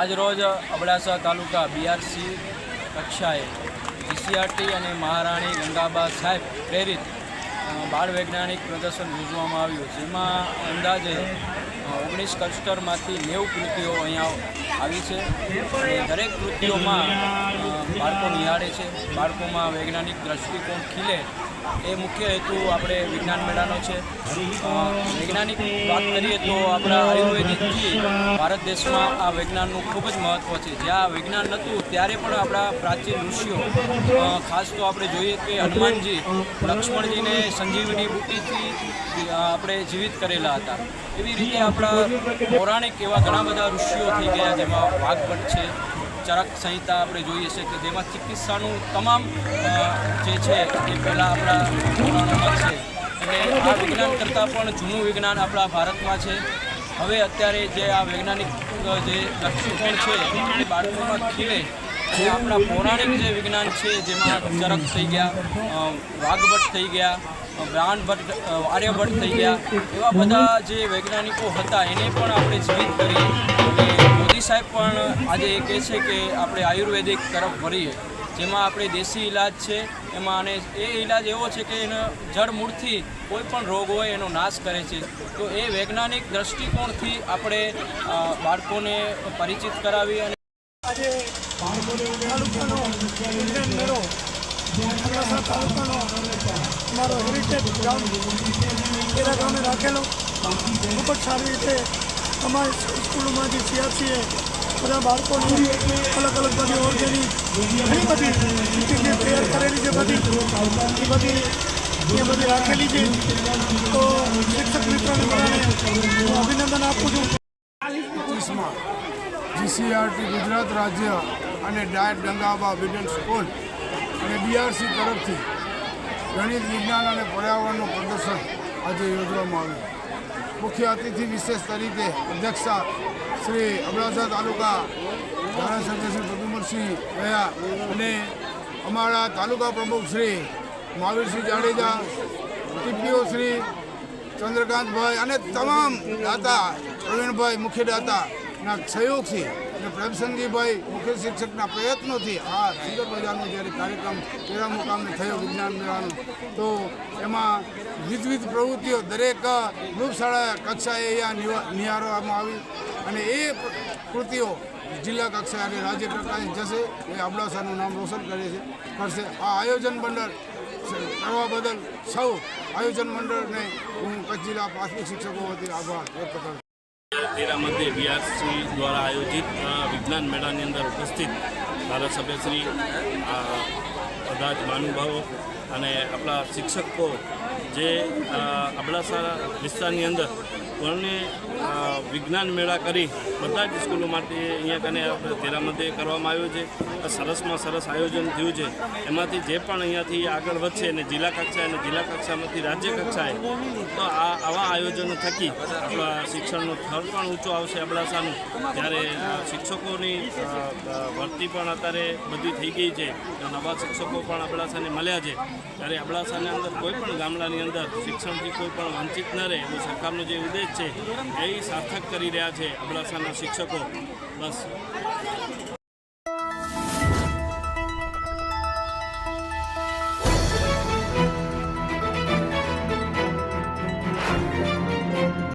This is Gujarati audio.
આજરોજ અબડાસા તાલુકા બીઆરસી કક્ષાએ જીસીઆરટી અને મહારાણી ગંગાબા સાહેબ પ્રેરિત બાળ વૈજ્ઞાનિક પ્રદર્શન યોજવામાં આવ્યું, જેમાં અંદાજે ઓગણીસ ક્લસ્ટરમાંથી નેવું કૃતિઓ અહીંયા આવી છે. અને દરેક કૃતિઓમાં બાળકો નિહાળે છે. બાળકોમાં વૈજ્ઞાનિક દ્રષ્ટિકોણ ખીલે એ મુખ્ય હેતુ આપણે વિજ્ઞાન મેળાનો છે. વૈજ્ઞાનિક વાત કરીએ તો આપણા આયુર્વેદિકથી ભારત દેશમાં આ વિજ્ઞાનનું ખૂબ જ મહત્ત્વ છે. જ્યાં વિજ્ઞાન નહોતું ત્યારે પણ આપણા પ્રાચીન ઋષિઓ ખાસ તો આપણે જોઈએ કે હનુમાનજી, લક્ષ્મણજીને સંજીવની બુટીથી આપણે જીવિત કરેલા હતા. એવી રીતે આપણા પૌરાણિક એવા ઘણા બધા ઋષિઓ થઈ ગયા જેમાં વાઘભટ્ટ છે ચરક સંહિતા આપણે જોઈએ છે કે જેમાં ચિકિત્સાનું તમામ જે છે એ પહેલાં આપણા પુરાણોમાં છે. એટલે આ વિજ્ઞાન કરતાં પણ જૂનું વિજ્ઞાન આપણા ભારતમાં છે. હવે અત્યારે જે આ વૈજ્ઞાનિક જે દૃષ્ટિકોણ છે એ બાળકોમાં ખીલે જે આપણા પૌરાણિક જે વિજ્ઞાન છે જેમાં ચરક થઈ ગયા વાઘભટ્ટ થઈ ગયા બ્રાહ્મણભટ્ટ અ, આર્યભટ્ટ થઈ ગયા એવા બધા જે વૈજ્ઞાનિકો હતા એને પણ આપણે જીવિત કરીએ સાહેબ પણ આજે એ કહે છે કે આપણે આયુર્વેદિક તરફ વળીએ. જેમાં આપણે દેશી ઇલાજ છે, એમાં અને એ ઇલાજ એવો છે કે એનો જળમૂળથી કોઈ પણ રોગ હોય એનો નાશ કરે છે. તો એ વૈજ્ઞાનિક દ્રષ્ટિકોણથી આપણે બાળકોને પરિચિત કરાવી અને આજે અમારો હેરિટેજ ગ્રાઉન્ડ કેરા ગામે રાખેલો. ખૂબ જ સારી રીતે અમારી સ્કૂલોમાંથી સીઆરસીએ બધા બાળકોની અલગ અલગ બધી ઓર્ગેનિક ઘણી બધી જે તૈયાર કરેલી છે બધી. એ બધી એ બધી રાખેલી છે. તો શિક્ષક મિત્રોને બધાને અભિનંદન આપું છું. જીસીઆરટી ગુજરાત રાજ્ય અને ડાયટ ગંગાબા વિડન સ્કૂલ અને બીઆરસી તરફથી ગણિત વિજ્ઞાન અને પર્યાવરણનું પ્રદર્શન આજે યોજવામાં આવ્યું. મુખ્ય અતિથિ વિશેષ તરીકે અધ્યક્ષા શ્રી અબડાસા તાલુકા ધારાસભ્ય શ્રી પ્રદ્યુમનસિંહ રહ્યા અને અમારા તાલુકા પ્રમુખ શ્રી મહાવીરસિંહ જાડેજા, ટીપીઓ શ્રી ચંદ્રકાંતભાઈ અને તમામ દાતા, પ્રવીણભાઈ મુખ્ય દાતાના સહયોગથી અને પ્રેમસંગીભાઈ મુખ્ય શિક્ષકના પ્રયત્નોથી આ સુંદર મજાનો જ્યારે કાર્યક્રમ તેરા મુકામે થયો વિજ્ઞાન મેળાનો, તો એમાં વિધવિધ પ્રવૃત્તિઓ દરેક ગ્રુપશાળા કક્ષાએ અહીંયા નિહારવામાં આવી અને એ કૃતિઓ જિલ્લા કક્ષાએ અને રાજ્ય કક્ષાએ જશે એ અબડાસાનું નામ રોશન કરે છે, કરશે. આ આયોજન મંડળ કરવા બદલ સૌ આયોજન મંડળને હું કચ્છ જિલ્લા પ્રાથમિક શિક્ષકો વતી આભાર વ્યક્ત કરું છું. તેરા મધ્ય બીઆરસી દ્વારા આયોજિત વિજ્ઞાન મેળાની અંદર ઉપસ્થિત ધારાસભ્યશ્રી અ, બધા જ મહાનુભાવો અને આપણા શિક્ષકો જે અબડાસા વિસ્તારની અંદર કોને વિજ્ઞાન મેળા કરી બધા જ સ્કૂલો માટે અહીંયા કને આપણે તેરા કરવામાં આવ્યું છે. સરસમાં સરસ આયોજન થયું છે. એમાંથી જે પણ અહીંયાથી આગળ વધશે અને જિલ્લા કક્ષાએ અને જિલ્લા કક્ષામાંથી રાજ્ય કક્ષાએ, તો આ આવા આયોજનો થકી આપણા શિક્ષણનો થર પણ ઊંચો આવશે અબડાસાનું. ત્યારે શિક્ષકોની ભરતી પણ અત્યારે બધી થઈ ગઈ છે. નવા શિક્ષકો પણ અબડાસાને મળ્યા છે. ત્યારે અબડાસાની અંદર કોઈ પણ ગામડાની અંદર શિક્ષણથી કોઈ પણ વંચિત ન રહે. એવો સરકારનો જે ઉદ્દેશ મહેનત એ સાર્થક કરી રહ્યા છે અબડાસાના શિક્ષકો. બસ.